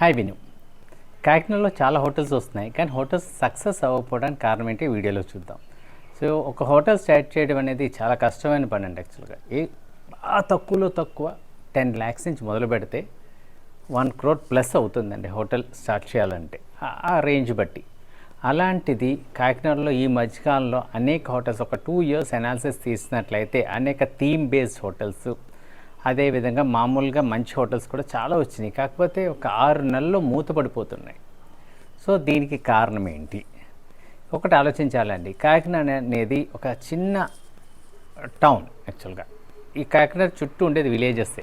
Hi విను కాకినాడలో చాలా హోటల్స్ వస్తున్నాయి. కానీ హోటల్స్ సక్సెస్ అవ్వకపోవడానికి కారణం ఏంటి? వీడియోలో చూద్దాం. సో ఒక హోటల్ స్టార్ట్ చేయడం అనేది చాలా కష్టమైన పని అండి యాక్చువల్గా. ఏ బాగా తక్కువలో తక్కువ టెన్ ల్యాక్స్ నుంచి మొదలు పెడితే వన్ క్రోడ్ ప్లస్ అవుతుందండి హోటల్ స్టార్ట్ చేయాలంటే. ఆ- రేంజ్ బట్టి. అలాంటిది కాకినాడలో ఈ మధ్యకాలంలో అనేక హోటల్స్ ఒక టూ ఇయర్స్ అనాలిసిస్ తీసినట్లయితే అనేక థీమ్ బేస్డ్ హోటల్స్ అదేవిధంగా మామూలుగా మంచి హోటల్స్ కూడా చాలా వచ్చినాయి. కాకపోతే ఒక ఆరు నెలల్లో మూతపడిపోతున్నాయి. సో దీనికి కారణం ఏంటి? ఒకటి ఆలోచించాలండి. కాకినాడ అనేది ఒక చిన్న టౌన్ యాక్చువల్గా. ఈ కాకినాడ చుట్టూ ఉండేది విలేజెస్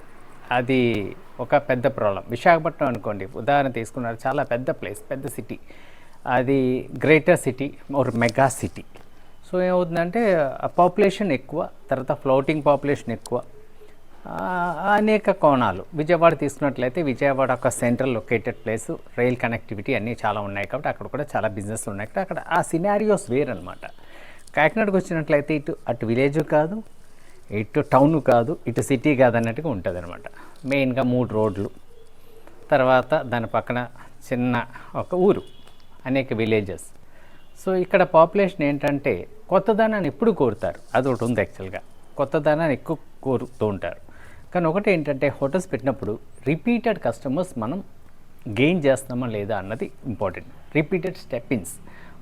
అది ఒక పెద్ద ప్రాబ్లం. విశాఖపట్నం అనుకోండి ఉదాహరణ తీసుకున్నారు చాలా పెద్ద ప్లేస్ పెద్ద సిటీ. అది గ్రేటర్ సిటీ ఒక మెగా సిటీ. సో ఏమవుతుందంటే పాపులేషన్ ఎక్కువ తర్వాత ఫ్లోటింగ్ పాపులేషన్ ఎక్కువ. అనేక కోణాలు. విజయవాడ తీసుకున్నట్లయితే విజయవాడ ఒక central located place. Rail connectivity అన్నీ చాలా ఉన్నాయి కాబట్టి అక్కడ కూడా చాలా బిజినెస్లు ఉన్నాయి. కాబట్టి అక్కడ ఆ సినారియోస్ వేరనమాట కాకినాడకు వచ్చినట్లయితే ఇటు అటు విలేజ్ కాదు ఇటు టౌన్ కాదు ఇటు సిటీ కాదు అన్నట్టుగా ఉంటుంది అనమాట మెయిన్గా మూడు రోడ్లు. తర్వాత దాని పక్కన చిన్న ఒక ఊరు అనేక విలేజెస్. సో ఇక్కడ పాపులేషన్ ఏంటంటే కొత్తదనాన్ని ఎప్పుడు కోరుతారు? అది ఒకటి ఉంది యాక్చువల్గా. కొత్తదనాన్ని ఎక్కువ కోరుతూ ఉంటారు. కానీ ఒకటి ఏంటంటే హోటల్స్ పెట్టినప్పుడు రిపీటెడ్ కస్టమర్స్ మనం గెయిన్ చేస్తున్నామా లేదా అన్నది ఇంపార్టెంట్. రిపీటెడ్ స్టెప్పిన్స్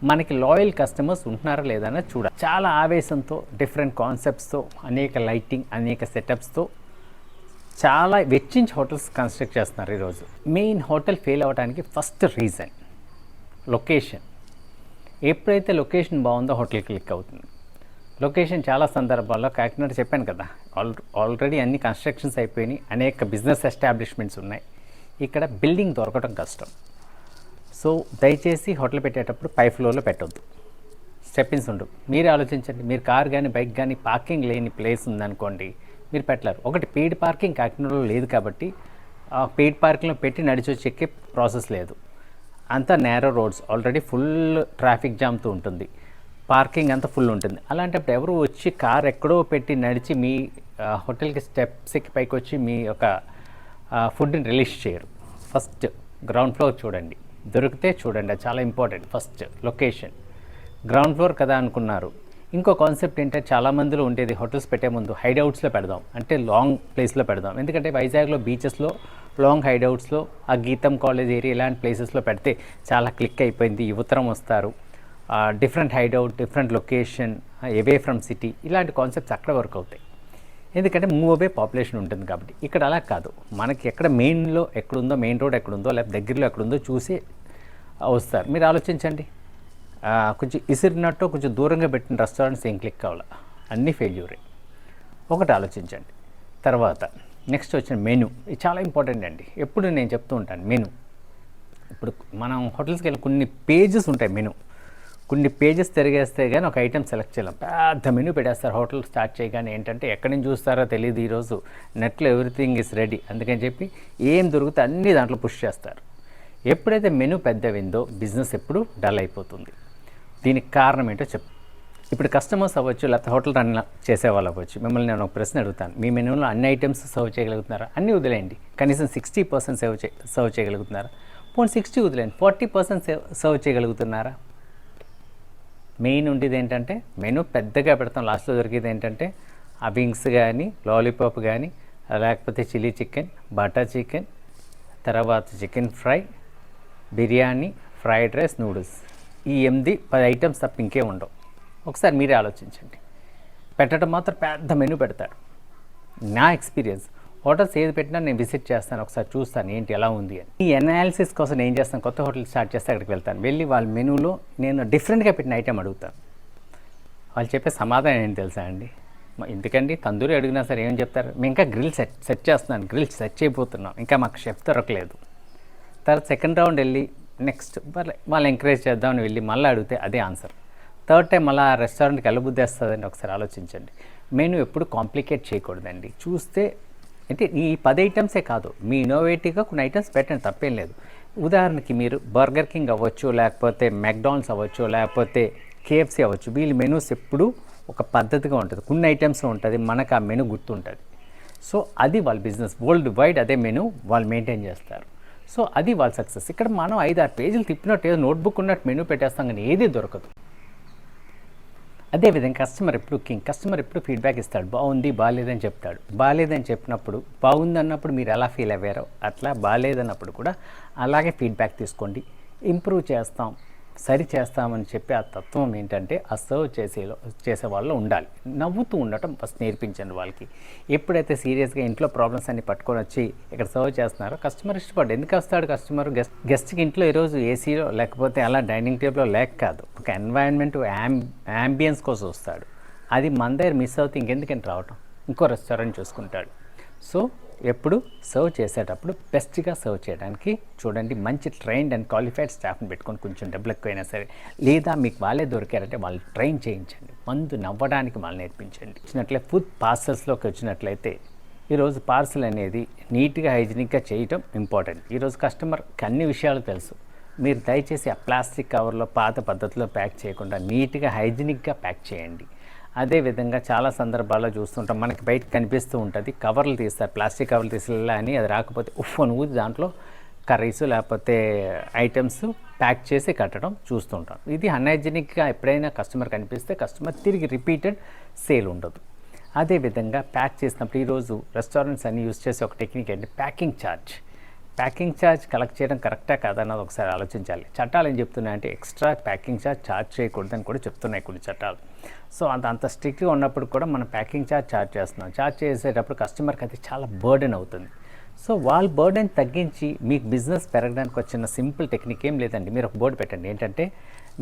మనకి లాయల్ కస్టమర్స్ ఉంటున్నారా లేదా అన్నది చూడాలి. చాలా ఆవేశంతో డిఫరెంట్ కాన్సెప్ట్స్తో అనేక లైటింగ్ అనేక సెటప్స్తో చాలా వెచ్చించి హోటల్స్ కన్స్ట్రక్ట్ చేస్తున్నారు ఈరోజు. మెయిన్ హోటల్ ఫెయిల్ అవ్వడానికి ఫస్ట్ రీజన్ లొకేషన్. ఎప్పుడైతే లొకేషన్ బాగుందో హోటల్ క్లిక్ అవుతుంది. లొకేషన్ చాలా సందర్భాల్లో కాకినాడ చెప్పాను కదా ఆల్ ఆల్రెడీ అన్ని కన్స్ట్రక్షన్స్ అయిపోయినాయి అనేక బిజినెస్ ఎస్టాబ్లిష్మెంట్స్ ఉన్నాయి. ఇక్కడ బిల్డింగ్ దొరకడం కష్టం. సో దయచేసి హోటల్ పెట్టేటప్పుడు పై ఫ్లోర్లో పెట్టొద్దు. స్టెప్పిన్స్ ఉండవు మీరు ఆలోచించండి. మీరు కార్ కానీ బైక్ కానీ పార్కింగ్ లేని ప్లేస్ ఉందనుకోండి మీరు పెట్టలేరు. ఒకటి పెయిడ్ పార్కింగ్ కాకినాడలో లేదు కాబట్టి ఆ పెయిడ్ పార్కింగ్లో పెట్టి నడిచి వచ్చి ఎక్కే ప్రాసెస్ లేదు. అంతా narrow roads. Already full traffic జామ్తో ఉంటుంది. పార్కింగ్ అంతా ఫుల్ ఉంటుంది. అలాంటప్పుడు ఎవరు వచ్చి కార్ ఎక్కడో పెట్టి నడిచి మీ హోటల్కి స్టెప్స్ ఎక్కి పైకి వచ్చి మీ యొక్క ఫుడ్ని రిలీజ్ చేయరు. ఫస్ట్ గ్రౌండ్ ఫ్లోర్ చూడండి. దొరికితే చూడండి అది చాలా important. First location. Ground floor కదా అనుకున్నారు. ఇంకో కాన్సెప్ట్ ఏంటంటే చాలా మందిలో ఉండేది హోటల్స్ పెట్టే ముందు హైడౌట్స్లో పెడదాం. అంటే లాంగ్ ప్లేస్లో పెడదాం. ఎందుకంటే వైజాగ్లో బీచెస్లో లాంగ్ హైడౌట్స్లో ఆ గీతం కాలేజ్ ఏరియా ఇలాంటి ప్లేసెస్లో పెడితే చాలా క్లిక్ అయిపోయింది యువతరం వస్తారు. Different hideout different location away from city ఇలాంటి కాన్సెప్ట్స్ అక్కడ వర్క్ అవుతాయి. ఎందుకంటే మూవ్ అవే పాపులేషన్ ఉంటుంది కాబట్టి. ఇక్కడ అలా కాదు. మనకి ఎక్కడ మెయిన్లో ఎక్కడుందో మెయిన్ రోడ్ ఎక్కడుందో లేకపోతే దగ్గరలో ఎక్కడుందో చూసి వస్తారు. మీరు ఆలోచించండి. కొంచెం ఇసిరినట్టు కొంచెం దూరంగా పెట్టిన రెస్టారెంట్స్ ఏం క్లిక్ కావాలా? అన్నీ ఫెయిల్యూరే ఒకటి ఆలోచించండి. తర్వాత నెక్స్ట్ వచ్చిన మెను ఇది చాలా ఇంపార్టెంట్ అండి. ఎప్పుడు నేను చెప్తూ ఉంటాను మెను ఇప్పుడు మనం హోటల్స్కి వెళ్ళి కొన్ని పేజెస్ ఉంటాయి మెను కొన్ని పేజెస్ తిరిగేస్తే కానీ ఒక ఐటెం సెలెక్ట్ చేయలేం. పెద్ద మెనూ పెట్టేస్తారు. హోటల్ స్టార్ట్ చేయగానే ఏంటంటే ఎక్కడి నుంచి చూస్తారో తెలియదు ఈరోజు నెట్లో ఎవ్రీథింగ్ ఇస్ రెడీ అందుకని చెప్పి ఏం దొరికితే అన్నీ దాంట్లో పుష్ చేస్తారు. ఎప్పుడైతే మెనూ పెద్దవిందో బిజినెస్ ఎప్పుడు డల్ అయిపోతుంది. దీనికి కారణం ఏంటో చెప్ ఇప్పుడు కస్టమర్స్ అవ్వచ్చు లేకపోతే హోటల్ రన్ చేసే వాళ్ళు అవ్వచ్చు. మిమ్మల్ని నేను ఒక ప్రశ్న అడుగుతాను. మీ మెనూలో అన్ని ఐటమ్స్ సర్వ్ చేయగలుగుతున్నారా? అన్నీ వదిలేయండి. కనీసం సిక్స్టీ పర్సెంట్ సర్వ్ చే సర్వ్ చేయగలుగుతున్నారా? పోనీ సిక్స్టీ వదిలేయండి. ఫార్టీ పర్సెంట్ సర్వ్ చేయగలుగుతున్నారా? మెయిన్ ఉండేది ఏంటంటే మెనూ పెద్దగా పెడతాం. లాస్ట్లో దొరికేది ఏంటంటే ఆ వింగ్స్ కానీ లాలీపాప్ కానీ లేకపోతే చిల్లీ చికెన్ బటర్ చికెన్ తర్వాత chicken fry biryani fried rice noodles. ఈ ఎనిమిది పది ఐటమ్స్ తప్ప ఇంకే ఉండవు. ఒకసారి మీరే ఆలోచించండి. పెట్టడం మాత్రం పెద్ద మెనూ పెడతారు నా ఎక్స్పీరియన్స్ హోటల్స్ ఏది పెట్టినా నేను విజిట్ చేస్తాను ఒకసారి చూస్తాను ఏంటి ఎలా ఉంది అని. ఈ అనాలిసిస్ కోసం నేను ఏం చేస్తాను కొత్త హోటల్ స్టార్ట్ చేస్తే అక్కడికి వెళ్తాను. వెళ్ళి వాళ్ళ మెనూలో నేను డిఫరెంట్గా పెట్టిన ఐటెం అడుగుతాను. వాళ్ళు చెప్పే సమాధానం ఏంటి తెలుసా అండి? ఎందుకండి? తందూరి అడిగినా సరే ఏం చెప్తారు? మేము ఇంకా గ్రిల్ సెట్ సెట్ చేస్తున్నాను గ్రిల్ సెట్ చేయబోతున్నాం. ఇంకా మాకు షెఫ్ దొరకలేదు. తర్వాత సెకండ్ రౌండ్ వెళ్ళి నెక్స్ట్ మళ్ళీ వాళ్ళు ఎంకరేజ్ చేద్దామని వెళ్ళి మళ్ళీ అడిగితే అదే ఆన్సర్ థర్డ్ టైం మళ్ళీ ఆ రెస్టారెంట్కి వెళ్ళబుద్ధి వస్తుందని ఒకసారి ఆలోచించండి. మెనూ ఎప్పుడు కాంప్లికేట్ చేయకూడదండి. చూస్తే అంటే ఈ పది ఐటమ్సే కాదు. మీ ఇన్నోవేటివ్గా కొన్ని ఐటమ్స్ పెట్టండి తప్పేం లేదు. ఉదాహరణకి మీరు బర్గర్ కింగ్ అవ్వచ్చు లేకపోతే మెక్డానల్స్ అవ్వచ్చు లేకపోతే కేఎఫ్సీ అవ్వచ్చు. వీళ్ళ మెనూస్ ఎప్పుడు ఒక పద్ధతిగా ఉంటుంది. కొన్ని ఐటమ్స్ ఉంటుంది మనకు ఆ మెనూ గుర్తుంటుంది. సో అది వాళ్ళ బిజినెస్ వరల్డ్ వైడ్ అదే మెనూ వాళ్ళు మెయింటైన్ చేస్తారు. సో అది వాళ్ళ సక్సెస్ ఇక్కడ మనం ఐదు ఆరు పేజీలు తిప్పినట్టు ఏదో నోట్బుక్ ఉన్నట్టు మెనూ పెట్టేస్తాం కానీ ఏది దొరకదు. అదేవిధంగా కస్టమర్ ఎప్పుడు కింగ్ కస్టమర్ ఎప్పుడు ఫీడ్బ్యాక్ ఇస్తాడు? బాగుంది బాగాలేదని చెప్తాడు. బాగాలేదని చెప్పినప్పుడు బాగుంది అన్నప్పుడు మీరు ఎలా ఫీల్ అయ్యారో అట్లా బాగాలేదన్నప్పుడు కూడా అలాగే ఫీడ్బ్యాక్ తీసుకోండి. ఇంప్రూవ్ చేస్తాం. సరి చేస్తామని చెప్పి ఆ తత్వం ఏంటంటే ఆ సర్వ్ చేసేలో చేసే వాళ్ళు ఉండాలి. నవ్వుతూ ఉండటం ఫస్ట్ నేర్పించండి వాళ్ళకి. ఎప్పుడైతే సీరియస్గా ఇంట్లో ప్రాబ్లమ్స్ అన్ని పట్టుకొని వచ్చి ఇక్కడ సర్వ్ చేస్తున్నారో కస్టమర్ ఇష్టపడ్డు ఎందుకు వస్తాడు కస్టమర్ గెస్ట్ గెస్ట్కి ఇంట్లో ఈరోజు ఏసీలో లేకపోతే అలా డైనింగ్ టేబుల్లో లేక కాదు. ఒక ఎన్వైరన్మెంట్ యాం యాంబియన్స్ కోసం వస్తాడు. అది మన దగ్గర మిస్ అవుతే ఇంకెందుకని రావటం? ఇంకో రెస్టారెంట్ చూసుకుంటాడు. సో ఎప్పుడు సర్వ్ చేసేటప్పుడు బెస్ట్గా సర్వ్ చేయడానికి చూడండి మంచి ట్రైన్డ్ అండ్ క్వాలిఫైడ్ స్టాఫ్ని పెట్టుకొని కొంచెం డబ్బులు ఎక్కువైనా సరే లేదా మీకు వాళ్ళే దొరికారంటే వాళ్ళు ట్రైన్ చేయించండి. మందు నవ్వడానికి వాళ్ళు నేర్పించండి. వచ్చినట్లే ఫుడ్ పార్సల్స్లోకి వచ్చినట్లయితే ఈరోజు పార్సల్ అనేది నీట్గా హైజీనిక్గా చేయటం ఇంపార్టెంట్. ఈరోజు కస్టమర్కి అన్ని విషయాలు తెలుసు. మీరు దయచేసి ఆ ప్లాస్టిక్ కవర్లో పాత పద్ధతిలో ప్యాక్ చేయకుండా నీట్గా హైజీనిక్గా ప్యాక్ చేయండి. అదేవిధంగా చాలా సందర్భాల్లో చూస్తుంటాం. మనకి బయట కనిపిస్తూ ఉంటుంది. కవర్లు తీస్తారు. ప్లాస్టిక్ కవర్లు తీసేలా అని అది రాకపోతే ఉఫ్ అని ఊది దాంట్లో కర్రీస్ లేకపోతే ఐటమ్స్ ప్యాక్ చేసి కట్టడం చూస్తుంటాం. ఇది అన్హైజీనిక్గా ఎప్పుడైనా కస్టమర్ కనిపిస్తే కస్టమర్ తిరిగి రిపీటెడ్ సేల్ ఉండదు. అదేవిధంగా ప్యాక్ చేసినప్పుడు ఈరోజు రెస్టారెంట్స్ అన్ని యూస్ చేసే ఒక టెక్నిక్ ఏంటి? Packing charge packing charge collect చేయడం కరెక్టా కాదన్నది ఒకసారి ఆలోచించాలి. చట్టాలు ఏం చెప్తున్నాయంటే ఎక్స్ట్రా ప్యాకింగ్ ఛార్జ్ ఛార్జ్ చేయకూడదని కూడా చెప్తున్నాయి కొన్ని చట్టాలు. సో అంత అంత స్ట్రిక్ట్గా ఉన్నప్పుడు కూడా మనం ప్యాకింగ్ ఛార్జ్ ఛార్జ్ చేస్తున్నాం. ఛార్జ్ చేసేటప్పుడు కస్టమర్కి అది చాలా బర్డెన్ అవుతుంది. సో వాళ్ళ బర్డెన్ తగ్గించి మీకు బిజినెస్ పెరగడానికి వచ్చిన సింపుల్ టెక్నిక్ ఏం లేదండి. మీరు ఒక బోర్డు పెట్టండి. ఏంటంటే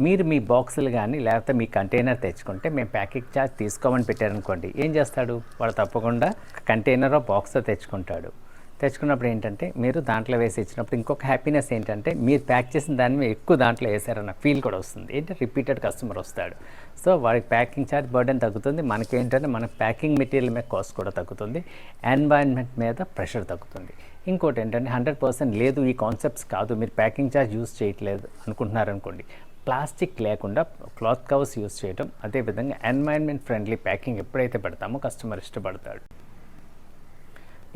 మీరు మీ బాక్సులు కానీ లేకపోతే మీ కంటైనర్ తెచ్చుకుంటే మేము ప్యాకింగ్ ఛార్జ్ తీసుకోమని పెట్టారనుకోండి. ఏం చేస్తాడు? వాడు తప్పకుండా కంటైనర్ బాక్స్ తెచ్చుకుంటాడు. తెచ్చుకున్నప్పుడు ఏంటంటే మీరు దాంట్లో వేసి ఇచ్చినప్పుడు ఇంకొక హ్యాపీనెస్ ఏంటంటే మీరు ప్యాక్ చేసిన దాన్ని మీరు ఎక్కువ దాంట్లో వేసారన్న ఫీల్ కూడా వస్తుంది. ఏంటంటే రిపీటెడ్ కస్టమర్ వస్తాడు. సో వాడికి ప్యాకింగ్ ఛార్జ్ బర్డెన్ తగ్గుతుంది. మనకి ఏంటంటే మన ప్యాకింగ్ మెటీరియల్ మీద కాస్ట్ కూడా తగ్గుతుంది. ఎన్వైరన్మెంట్ మీద ప్రెషర్ తగ్గుతుంది. ఇంకోటి ఏంటంటే హండ్రెడ్ పర్సెంట్ లేదు ఈ కాన్సెప్ట్స్ కాదు. మీరు ప్యాకింగ్ ఛార్జ్ యూస్ చేయట్లేదు అనుకుంటున్నారనుకోండి. ప్లాస్టిక్ లేకుండా క్లాత్ కవర్స్ యూస్ చేయడం అదేవిధంగా ఎన్వైరన్మెంట్ ఫ్రెండ్లీ ప్యాకింగ్ ఎప్పుడైతే పెడతామో కస్టమర్ ఇష్టపడతాడు.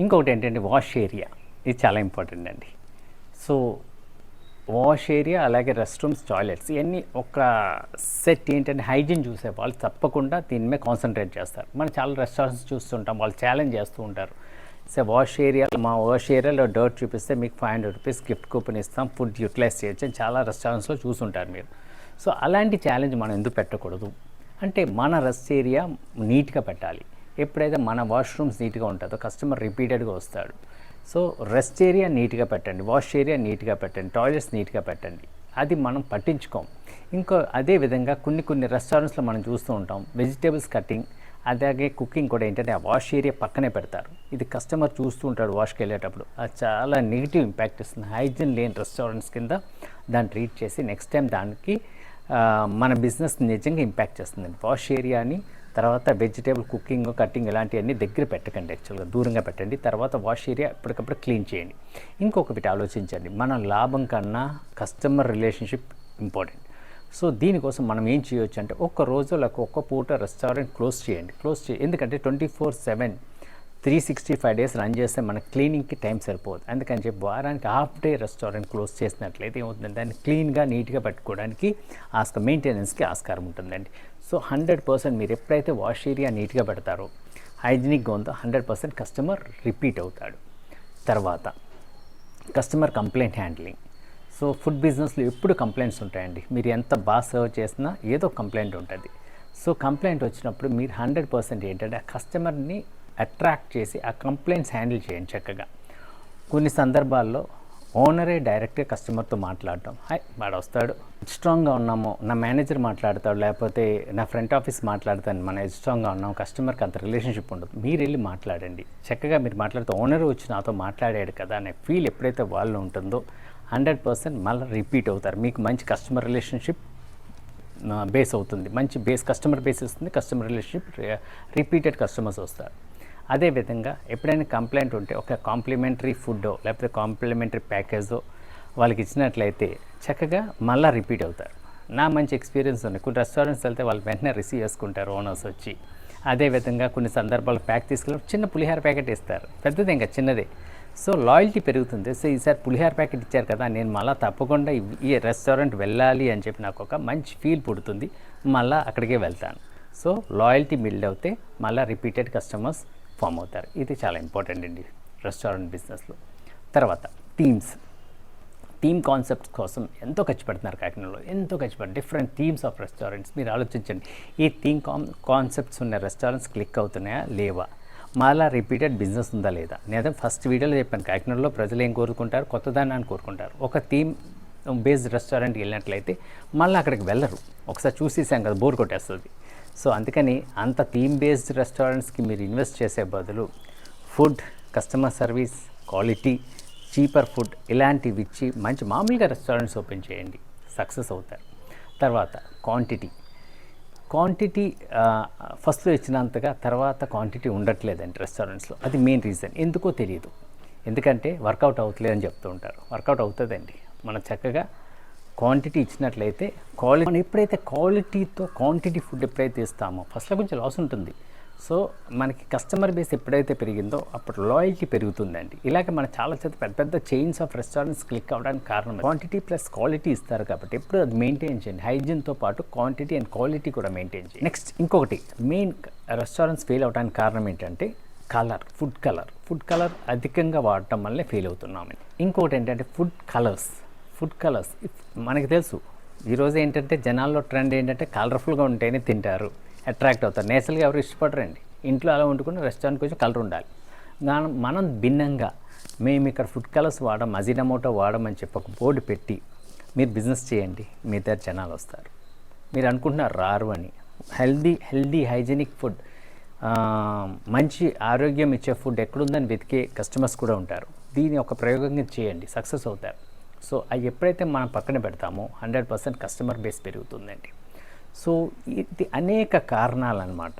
ఇంకొకటి ఏంటంటే వాష్ ఏరియా. ఇది చాలా ఇంపార్టెంట్ అండి. సో వాష్ ఏరియా అలాగే రెస్ట్ రూమ్స్ టాయిలెట్స్ ఇవన్నీ ఒక సెట్ ఏంటంటే హైజీన్ చూసే వాళ్ళు తప్పకుండా దీని మీద కాన్సన్ట్రేట్ చేస్తారు. మనం చాలా రెస్టారెంట్స్ చూస్తుంటాం వాళ్ళు ఛాలెంజ్ చేస్తూ ఉంటారు. సో వాష్ ఏరియా మా వాష్ ఏరియాలో డర్ట్ చూపిస్తే మీకు five hundred rupees gift coupon ఇస్తాం ఫుడ్ యూటిలైజ్ చేయొచ్చు అని చాలా రెస్టారెంట్స్లో చూసుంటారు మీరు. సో అలాంటి ఛాలెంజ్ మనం ఎందుకు పెట్టకూడదు? అంటే మన రెస్ట్ ఏరియా నీట్గా పెట్టాలి. ఎప్పుడైతే మన వాష్రూమ్స్ నీట్గా ఉంటుందో కస్టమర్ రిపీటెడ్గా వస్తాడు. సో రెస్ట్ ఏరియా నీట్గా పెట్టండి వాష్ ఏరియా నీట్గా పెట్టండి టాయిలెట్స్ నీట్గా పెట్టండి. అది మనం పట్టించుకోం. ఇంకో అదే విధంగా కొన్ని కొన్ని రెస్టారెంట్స్లో మనం చూస్తూ ఉంటాం వెజిటేబుల్స్ కటింగ్ అలాగే కుకింగ్ కూడా ఏంటంటే ఆ వాష్ ఏరియా పక్కనే పెడతారు. ఇది కస్టమర్ చూస్తూ ఉంటాడు వాష్కి వెళ్ళేటప్పుడు. అది చాలా నెగిటివ్ ఇంపాక్ట్ ఇస్తుంది. హైజీన్ లేని రెస్టారెంట్స్ కింద దాన్ని ట్రీట్ చేసి నెక్స్ట్ టైం దానికి మన బిజినెస్ నిజంగా ఇంపాక్ట్ చేస్తుంది. వాష్ ఏరియాని తర్వాత వెజిటేబుల్ కుకింగ్ కటింగ్ ఇలాంటివన్నీ దగ్గర పెట్టకండి యాక్చువల్గా దూరంగా పెట్టండి. తర్వాత వాష్ ఏరియా ఎప్పటికప్పుడు క్లీన్ చేయండి. ఇంకొకటి ఆలోచించండి. మన లాభం కన్నా కస్టమర్ రిలేషన్షిప్ ఇంపార్టెంట్ సో దీనికోసం మనం ఏం చేయొచ్చు అంటే ఒక్క రోజు లేక ఒక్క పూట రెస్టారెంట్ క్లోజ్ చేయండి. క్లోజ్ చేయండి ఎందుకంటే twenty four seven three sixty five days run చేస్తే మన క్లీనింగ్కి టైం సరిపోదు. అందుకని చెప్పి వారానికి హాఫ్ డే రెస్టారెంట్ క్లోజ్ చేసినట్లయితే ఏమవుతుందంటే దాన్ని క్లీన్గా నీట్గా పెట్టుకోవడానికి ఆస్క మెయింటెనెన్స్కి ఆస్కారం ఉంటుందండి. సో హండ్రెడ్ పర్సెంట్ మీరు ఎప్పుడైతే వాష్ ఏరియా నీట్గా పెడతారో హైజీనిక్గా ఉందో హండ్రెడ్ పర్సెంట్ కస్టమర్ రిపీట్ అవుతాడు. తర్వాత customer complaint handling so food బిజినెస్లో ఎప్పుడు కంప్లైంట్స్ ఉంటాయండి. మీరు ఎంత బాగా సర్వ్ చేసినా ఏదో కంప్లైంట్ ఉంటుంది. సో కంప్లైంట్ వచ్చినప్పుడు మీరు హండ్రెడ్ పర్సెంట్ ఏంటంటే ఆ కస్టమర్ని అట్రాక్ట్ చేసి ఆ కంప్లైంట్స్ హ్యాండిల్ చేయండి చక్కగా. కొన్ని సందర్భాల్లో ఓనరే డైరెక్ట్గా కస్టమర్తో మాట్లాడటం హాయ్ వాడు వస్తాడు స్ట్రాంగ్గా ఉన్నాము. నా మేనేజర్ మాట్లాడతాడు లేకపోతే నా ఫ్రంట్ ఆఫీస్ మాట్లాడతాను. మన స్ట్రాంగ్గా ఉన్నాం కస్టమర్కి అంత రిలేషన్షిప్ ఉండదు. మీరు వెళ్ళి మాట్లాడండి. చక్కగా మీరు మాట్లాడితే ఓనర్ వచ్చి నాతో మాట్లాడాడు కదా అనే ఫీల్ ఎప్పుడైతే వాళ్ళు ఉంటుందో హండ్రెడ్ పర్సెంట్ మళ్ళీ రిపీట్ అవుతారు. మీకు మంచి కస్టమర్ రిలేషన్షిప్ బేస్ అవుతుంది. మంచి బేస్ కస్టమర్ బేస్ వస్తుంది. కస్టమర్ రిలేషన్షిప్ రిపీటెడ్ కస్టమర్స్ వస్తారు. అదేవిధంగా ఎప్పుడైనా కంప్లైంట్ ఉంటే ఒక కాంప్లిమెంటరీ ఫుడ్డో లేకపోతే కాంప్లిమెంటరీ ప్యాకేజో వాళ్ళకి ఇచ్చినట్లయితే చక్కగా మళ్ళీ రిపీట్ అవుతారు. నా మంచి ఎక్స్పీరియన్స్ ఉంది. కొన్ని రెస్టారెంట్స్ వెళ్తే వాళ్ళు వెంటనే రిసీవ్ చేసుకుంటారు ఓనర్స్ వచ్చి. అదేవిధంగా కొన్ని సందర్భాలు ప్యాక్ తీసుకెళ్ళి చిన్న పులిహార ప్యాకెట్ ఇస్తారు. పెద్దది ఇంకా చిన్నదే. సో లాయల్టీ పెరుగుతుంది. సో ఈసారి పులిహార ప్యాకెట్ ఇచ్చారు కదా నేను మళ్ళీ తప్పకుండా ఈ- ఈ రెస్టారెంట్ వెళ్ళాలి అని చెప్పి నాకు ఒక మంచి ఫీల్ పుడుతుంది. మళ్ళీ అక్కడికే వెళ్తాను. సో లాయల్టీ బిల్డ్ అవుతే మళ్ళీ రిపీటెడ్ కస్టమర్స్ ఫామ్ అవుతారు. ఇది చాలా ఇంపార్టెంట్ అండి రెస్టారెంట్ బిజినెస్లో. తర్వాత టీమ్స్. థీమ్ కాన్సెప్ట్స్ కోసం ఎంతో ఖర్చు పెడుతున్నారు కాకినాడలో. ఎంతో ఖర్చు పెడతారు డిఫరెంట్ థీమ్స్ ఆఫ్ రెస్టారెంట్స్. మీరు ఆలోచించండి. ఈ థీమ్ కాన్ కాన్సెప్ట్స్ ఉన్న రెస్టారెంట్స్ క్లిక్ అవుతున్నాయా? లేవా? మళ్ళా రిపీటెడ్ బిజినెస్ ఉందా లేదా? నేను ఫస్ట్ వీడియోలో చెప్పాను కాకినాడలో ప్రజలు ఏం కోరుకుంటారు? కొత్తదాన్ని అని కోరుకుంటారు. ఒక థీమ్ బేస్డ్ రెస్టారెంట్కి వెళ్ళినట్లయితే మళ్ళీ అక్కడికి వెళ్ళరు. ఒకసారి చూసేసాం కదా బోర్ కొట్టేస్తుంది. సో అందుకని అంత థీమ్ బేస్డ్ రెస్టారెంట్స్కి మీరు ఇన్వెస్ట్ చేసే బదులు food customer service quality cheaper food ఇలాంటివి ఇచ్చి మంచి మామూలుగా రెస్టారెంట్స్ ఓపెన్ చేయండి. సక్సెస్ అవుతారు. తర్వాత క్వాంటిటీ. క్వాంటిటీ ఫస్ట్లో ఇచ్చినంతగా తర్వాత క్వాంటిటీ ఉండట్లేదండి రెస్టారెంట్స్లో. అది మెయిన్ రీజన్. ఎందుకో తెలియదు ఎందుకంటే వర్కౌట్ అవుతలేదని చెప్తూ ఉంటారు. వర్కౌట్ అవుతుందండి. మనం చక్కగా క్వాంటిటీ ఇచ్చినట్లయితే క్వాలిటీ మనం ఎప్పుడైతే క్వాలిటీతో క్వాంటిటీ ఫుడ్ ఎప్పుడైతే ఇస్తామో ఫస్ట్లో కొంచెం లాస్ ఉంటుంది. సో మనకి కస్టమర్ బేస్ ఎప్పుడైతే పెరిగిందో అప్పుడు లాయల్టీ పెరుగుతుందండి. ఇలాగ మన చాలా చేత పెద్ద పెద్ద చైన్స్ ఆఫ్ రెస్టారెంట్స్ క్లిక్ అవ్వడానికి కారణం క్వాంటిటీ ప్లస్ క్వాలిటీ ఇస్తారు కాబట్టి ఎప్పుడు అది మెయింటైన్ చేయండి. హైజీన్తో పాటు క్వాంటిటీ అండ్ క్వాలిటీ కూడా మెయింటైన్ చేయండి. నెక్స్ట్ ఇంకొకటి మెయిన్ రెస్టారెంట్స్ ఫెయిల్ అవడానికి కారణం ఏంటంటే colour food colour food colour అధికంగా వాడటం వల్లే ఫెయిల్ అవుతున్నామని ఇంకొకటి ఏంటంటే ఫుడ్ కలర్స్ ఫుడ్ కలర్స్. మనకి తెలుసు ఈరోజు ఏంటంటే జనాల్లో ట్రెండ్ ఏంటంటే కలర్ఫుల్గా ఉంటేనే తింటారు అట్రాక్ట్ అవుతారు. నేచురల్గా ఎవరు ఇష్టపడరండి. ఇంట్లో అలా వండుకుని రెస్టారెంట్ కొంచెం కలర్ ఉండాలి. మనం మనం భిన్నంగా మేము ఇక్కడ ఫుడ్ కలర్స్ వాడడం అజినమోటో వాడమని చెప్పి ఒక బోర్డు పెట్టి మీరు బిజినెస్ చేయండి మీ దగ్గర జనాలు వస్తారు. మీరు అనుకుంటున్నారు రారు అని. హెల్దీ హెల్దీ హైజీనిక్ ఫుడ్ మంచి ఆరోగ్యం ఇచ్చే ఫుడ్ ఎక్కడుందని వెతికే కస్టమర్స్ కూడా ఉంటారు. దీని ఒక ప్రయోగంగా చేయండి సక్సెస్ అవుతారు. సో అవి ఎప్పుడైతే మనం పక్కన పెడతామో హండ్రెడ్ పర్సెంట్ కస్టమర్ బేస్ పెరుగుతుందండి. సో ఇది అనేక కారణాలన్నమాట.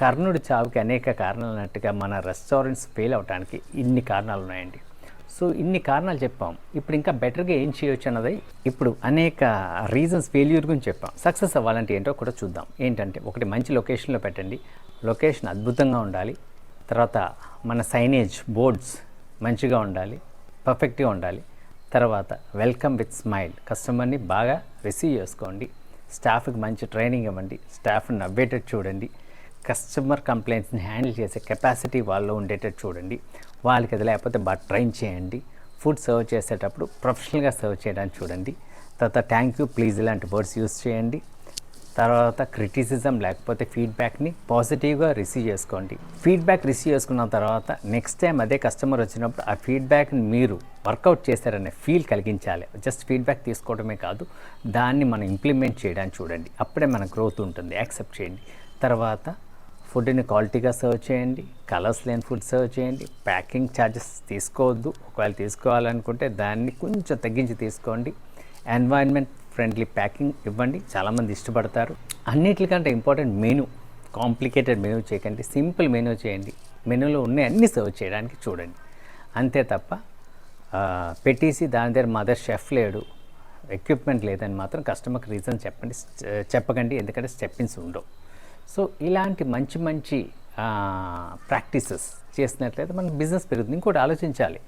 కర్ణుడి చావుకి అనేక కారణాలు అన్నట్టుగా మన రెస్టారెంట్స్ ఫెయిల్ అవడానికి ఇన్ని కారణాలు ఉన్నాయండి సో ఇన్ని కారణాలు చెప్పాం. ఇప్పుడు ఇంకా బెటర్గా ఏం చేయొచ్చు అన్నది ఇప్పుడు అనేక రీజన్స్ ఫెయిల్యూర్ గురించి చెప్పాం. సక్సెస్ అవ్వాలంటే ఏంటో కూడా చూద్దాం. ఏంటంటే ఒకటి మంచి లొకేషన్లో పెట్టండి. లొకేషన్ అద్భుతంగా ఉండాలి. తర్వాత మన సైనేజ్ బోర్డ్స్ మంచిగా ఉండాలి. పర్ఫెక్ట్గా ఉండాలి. తర్వాత వెల్కమ్ విత్ స్మైల్. కస్టమర్ని బాగా రిసీవ్ చేసుకోండి. స్టాఫ్కి మంచి ట్రైనింగ్ ఇవ్వండి. స్టాఫ్ని నవ్వేటట్టు చూడండి. కస్టమర్ కంప్లైంట్స్ని హ్యాండిల్ చేసే కెపాసిటీ వాళ్ళు ఉండేటట్టు చూడండి. వాళ్ళకి అది లేకపోతే బాగా ట్రైన్ చేయండి. ఫుడ్ సర్వ్ చేసేటప్పుడు ప్రొఫెషనల్గా సర్వ్ చేయడానికి చూడండి. తర్వాత థ్యాంక్ యూ ప్లీజ్ ఇలాంటి వర్డ్స్ యూస్ చేయండి. తర్వాత క్రిటిసిజం లేకపోతే ఫీడ్బ్యాక్ని పాజిటివ్గా రిసీవ్ చేసుకోండి. ఫీడ్బ్యాక్ రిసీవ్ చేసుకున్న తర్వాత నెక్స్ట్ టైం అదే కస్టమర్ వచ్చినప్పుడు ఆ ఫీడ్బ్యాక్ని మీరు వర్కౌట్ చేశారనే ఫీల్ కలిగించాలి. జస్ట్ ఫీడ్బ్యాక్ తీసుకోవడమే కాదు దాన్ని మనం ఇంప్లిమెంట్ చేయడానికి చూడండి. అప్పుడే మన గ్రోత్ ఉంటుంది. యాక్సెప్ట్ చేయండి. తర్వాత ఫుడ్ని క్వాలిటీగా సర్వ్ చేయండి. కలర్స్ లేని ఫుడ్ సర్వ్ చేయండి. ప్యాకింగ్ ఛార్జెస్ తీసుకోవద్దు. ఒకవేళ తీసుకోవాలనుకుంటే దాన్ని కొంచెం తగ్గించి తీసుకోండి. ఎన్వైర్న్మెంట్ ఫ్రెండ్లీ ప్యాకింగ్ ఇవ్వండి చాలామంది ఇష్టపడతారు. అన్నిటికంటే ఇంపార్టెంట్ మెనూ కాంప్లికేటెడ్ మెనూ చేయకండి సింపుల్ మెనూ చేయండి. మెనూలో ఉన్న అన్ని సర్వ్ చేయడానికి చూడండి. అంతే తప్ప పెట్టేసి దాని దగ్గర మదర్ షెఫ్ లేడు ఎక్విప్మెంట్ లేదని మాత్రం కస్టమర్కి రీజన్ చెప్పండి చెప్పకండి ఎందుకంటే స్టెప్పిన్స్ ఉండవు. సో ఇలాంటి మంచి మంచి ప్రాక్టీసెస్ చేసినట్లయితే మనకి బిజినెస్ పెరుగుతుంది. ఇంకోటి ఆలోచించాలి.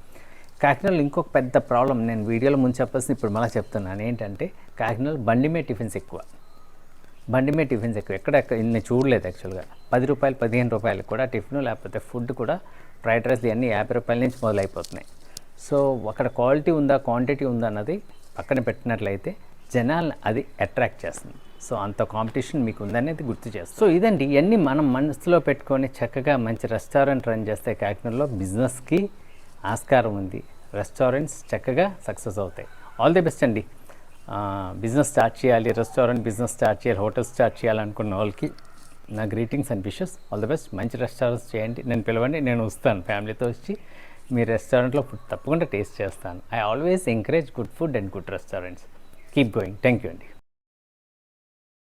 కాకినాడలో ఇంకొక పెద్ద ప్రాబ్లం నేను వీడియోలో ముందు చెప్పాల్సింది ఇప్పుడు మళ్ళీ చెప్తున్నాను. ఏంటంటే కాకినాడలో బండి టిఫిన్స్ ఎక్కువ. బండిమే టిఫిన్స్ ఎక్కువ. ఎక్కడ ఎక్కడ నేను చూడలేదు యాక్చువల్గా. పది రూపాయలు పదిహేను రూపాయలు కూడా టిఫిన్ లేకపోతే ఫుడ్ కూడా ఫ్రైడ్ రైస్ ఇవన్నీ యాభై రూపాయల నుంచి మొదలైపోతున్నాయి. సో అక్కడ క్వాలిటీ ఉందా క్వాంటిటీ ఉందా అన్నది పక్కన పెట్టినట్లయితే జనాల్ని అది అట్రాక్ట్ చేస్తుంది. సో అంత కాంపిటీషన్ మీకు ఉందనేది గుర్తు చేస్తుంది. సో ఇదండి. ఇవన్నీ మనం మనసులో పెట్టుకొని చక్కగా మంచి రెస్టారెంట్ రన్ చేస్తే కాకినాడలో బిజినెస్కి ఆస్కారం ఉంది. రెస్టారెంట్స్ చక్కగా సక్సెస్ అవుతాయి. ఆల్ ది బెస్ట్ అండి. బిజినెస్ స్టార్ట్ చేయాలి రెస్టారెంట్ బిజినెస్ స్టార్ట్ చేయాలి హోటల్ స్టార్ట్ చేయాలనుకున్న వాళ్ళకి నా greetings and wishes all the best మంచి రెస్టారెంట్స్ చేయండి. నేను పిలవండి నేను వస్తాను. ఫ్యామిలీతో వచ్చి మీ రెస్టారెంట్లో ఫుడ్ తప్పకుండా టేస్ట్ చేస్తాను. I always encourage good food and good restaurants keep going thank you అండి.